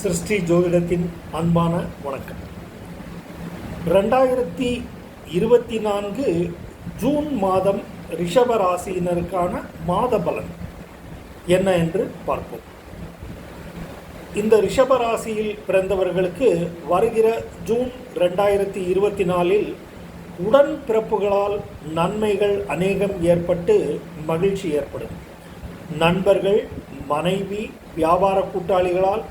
சிருஷ்டி ஜோதிடத்தின் அன்பான வணக்கம். ரெண்டாயிரத்தி இருபத்தி நான்கு ஜூன் மாதம் ரிஷப ராசியினருக்கான மாத பலன் என்ன என்று பார்ப்போம். இந்த ரிஷப ராசியில் பிறந்தவர்களுக்கு வருகிற ஜூன் ரெண்டாயிரத்தி இருபத்தி நாலில் உடன் பிறப்புகளால் நன்மைகள் அநேகம் ஏற்பட்டு மகிழ்ச்சி ஏற்படும். நண்பர்கள் மனைவி வியாபார கூட்டாளிகளால்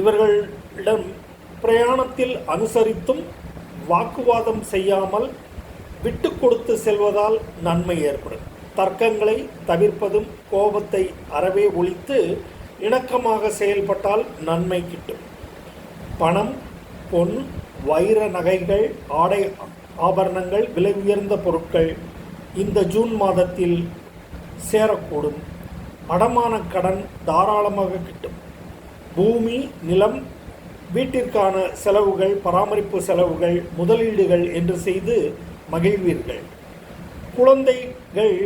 இவர்களிடம் பிரயாணத்தில் அனுசரித்தும் வாக்குவாதம் செய்யாமல் விட்டு கொடுத்து செல்வதால் நன்மை ஏற்படும். தர்க்கங்களை தவிர்ப்பதும் கோபத்தை அறவே ஒழித்து இணக்கமாக செயல்பட்டால் நன்மை கிட்டும். பணம் பொன் வைர நகைகள் ஆடை ஆபரணங்கள் விலை உயர்ந்த பொருட்கள் இந்த ஜூன் மாதத்தில் சேரக்கூடும். அடமான கடன் தாராளமாக கிட்டும். பூமி நிலம் வீட்டிற்கான செலவுகள் பராமரிப்பு செலவுகள் முதலீடுகள் என்று செய்து மகிழ்வீர்கள். குழந்தைகள்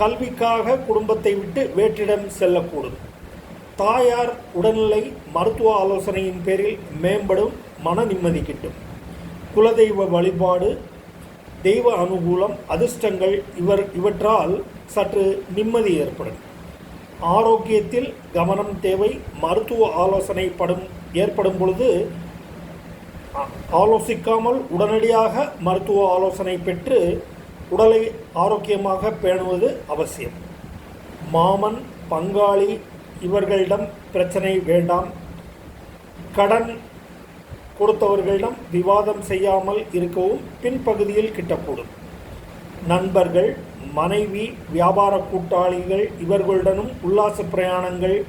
கல்விக்காக குடும்பத்தை விட்டு வேற்றிடம் செல்லக்கூடும். தாயார் உடல்நிலை மருத்துவ ஆலோசனையின் பேரில் மேம்படும் மன நிம்மதி கிட்டும். குலதெய்வ வழிபாடு தெய்வ அனுகூலம் அதிர்ஷ்டங்கள் இவர் இவற்றால் சற்று நிம்மதி ஏற்படும். ஆரோக்கியத்தில் கவனம் தேவை மருத்துவ ஆலோசனை படும் ஏற்படும் பொழுது ஆலோசிக்காமல் உடனடியாக மருத்துவ ஆலோசனை பெற்று உடலை ஆரோக்கியமாக பேணுவது அவசியம். மாமன் பங்காளி இவர்களிடம் பிரச்சனை வேண்டாம். கடன் கொடுத்தவர்களிடம் விவாதம் செய்யாமல் இருக்கவும் பின்பகுதியில் கிட்டக்கூடும். நண்பர்கள் மனைவி வியாபார கூட்டாளிகள் இவர்களுடனும் உல்லாச பிரயாணங்கள்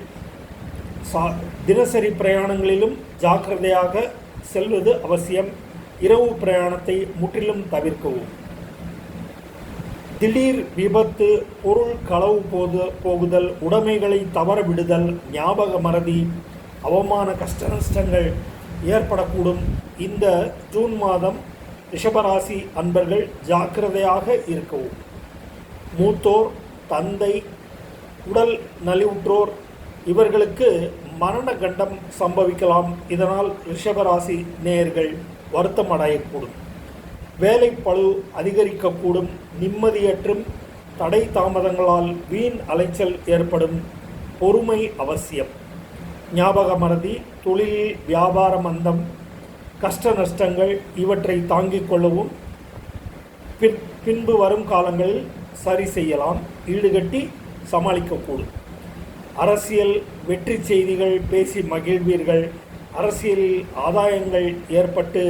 சா- தினசரி பிரயாணங்களிலும் ஜாக்கிரதையாக செல்வது அவசியம். இரவு பிரயாணத்தை முற்றிலும் தவிர்க்கவும். திடீர் விபத்து பொருள் களவு போது போகுதல் உடைமைகளை தவற விடுதல் ஞாபக மறதி அவமான கஷ்ட நஷ்டங்கள் ஏற்படக்கூடும். இந்த ஜூன் மாதம் ரிஷபராசி அன்பர்கள் ஜாக்கிரதையாக இருக்கவும். மூத்தோர் தந்தை உடல் நலிவுற்றோர் இவர்களுக்கு மரண கண்டம் சம்பவிக்கலாம். இதனால் ரிஷபராசி நேயர்கள் வருத்தம் அடையக்கூடும் வேலை பளு அதிகரிக்கக்கூடும். நிம்மதியற்றும் தடை தாமதங்களால் வீண் அலைச்சல் ஏற்படும் பொறுமை அவசியம். ஞாபக மறதி தொழிலில் வியாபார மந்தம் கஷ்ட நஷ்டங்கள் இவற்றை தாங்கிக் கொள்ளவும் பின் பின்பு வரும் காலங்களில் சரி செய்யலாம் ஈடுகட்டி சமாளிக்கக்கூடும். அரசியல் வெற்றி செய்திகள் பேசி மகிழ்வீர்கள். அரசியலில் ஆதாயங்கள் ஏற்பட்டு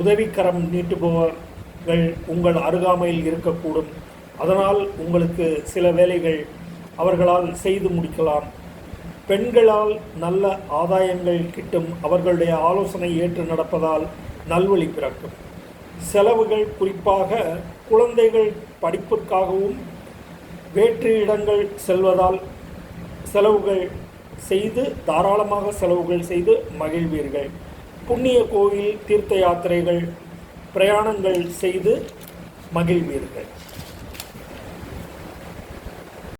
உதவிக்கரம் நீட்டுபவர்கள் உங்கள் அருகாமையில் இருக்கக்கூடும். அதனால் உங்களுக்கு சில வேலைகள் அவர்களால் செய்து முடிக்கலாம். பெண்களால் நல்ல ஆதாயங்கள் கிட்டும் அவர்களுடைய ஆலோசனை ஏற்று நடப்பதால் நல்வழி பிறக்கும். செலவுகள் குறிப்பாக குழந்தைகள் படிப்பிற்காகவும் வேற்று இடங்கள் செல்வதால் செலவுகள் செய்து தாராளமாக செலவுகள் செய்து மகிழ்வீர்கள். புண்ணிய கோவில் தீர்த்த யாத்திரைகள் பிரயாணங்கள் செய்து மகிழ்வீர்கள்.